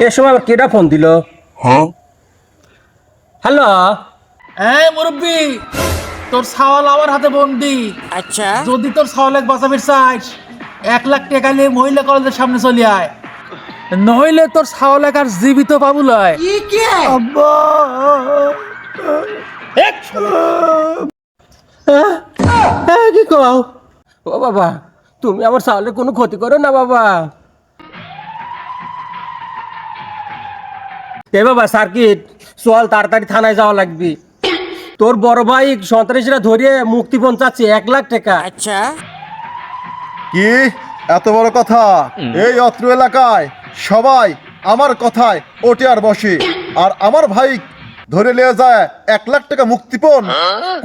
এ সময় আবার কেটা ফোন দিল? হ্যালো? হ্যাঁ মুরব্বি তোর ছাওয়াল আমার হাতে বন্দি। আচ্ছা। যদি তোর ছাওয়ালেক বাঁচাবির চাইস এক লাখ টাকা নিয়ে মহিলা কলেজের সামনে চলে আয়। নইলে তোর ছাওয়ালেক আর জীবিত পাবু লয় হ্যাঁ কি? কও? ও বাবা তুমি আমার চাউলের কোনো ক্ষতি করো না বাবা। এ বাবা সার্কিট চল তাড়াতাড়ি থানায় যাওয়া লাগবে। তোর বড় ভাই সন্ত্রাসীরা ধরিয়ে মুক্তিপণ চাচ্ছে এক লাখ টাকা। আচ্ছা। কি? এত বড় কথা? এই অত্র এলাকায় সবাই আমার কথায় ওটে আর বসে। আর আমার ভাই ধরে নিয়ে যায় এক লাখ টাকা মুক্তিপণ।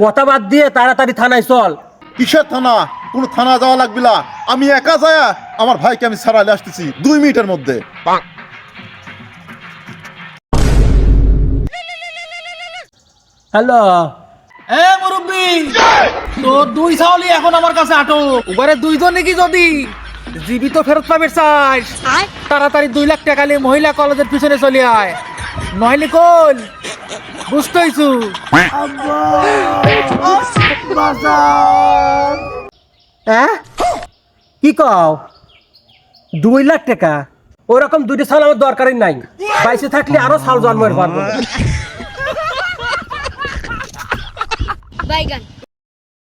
কথা বাদ দিয়ে তাড়াতাড়ি থানায় চল। কিসের থানা? কোনো থানা যাওয়া লাগবে না। আমি একা যায় আমার ভাইকে আমি ছাড়ালে আসতেছি। দুই মিনিটের মধ্যে। হ্যালো। এ মুরব্বি তোর দুই ছাওয়ালি এখন আমার কাছে আটক। এবারে দুইজনে কি যদি? জীবিত ফেরত পাবে চাইস তাড়াতাড়ি দুই লাখ টাকা নিয়ে মহিলা কলেজের পিছনে চলে আয়। নইলে কোন বুঝতেইছু? হ্যাঁ কি কও? দুই লাখ টাকা? ওরকম দুইটা সাল আমার দরকারই নাই। বাইসে থাকলে আরও সাল জন্মের পারব। बैगन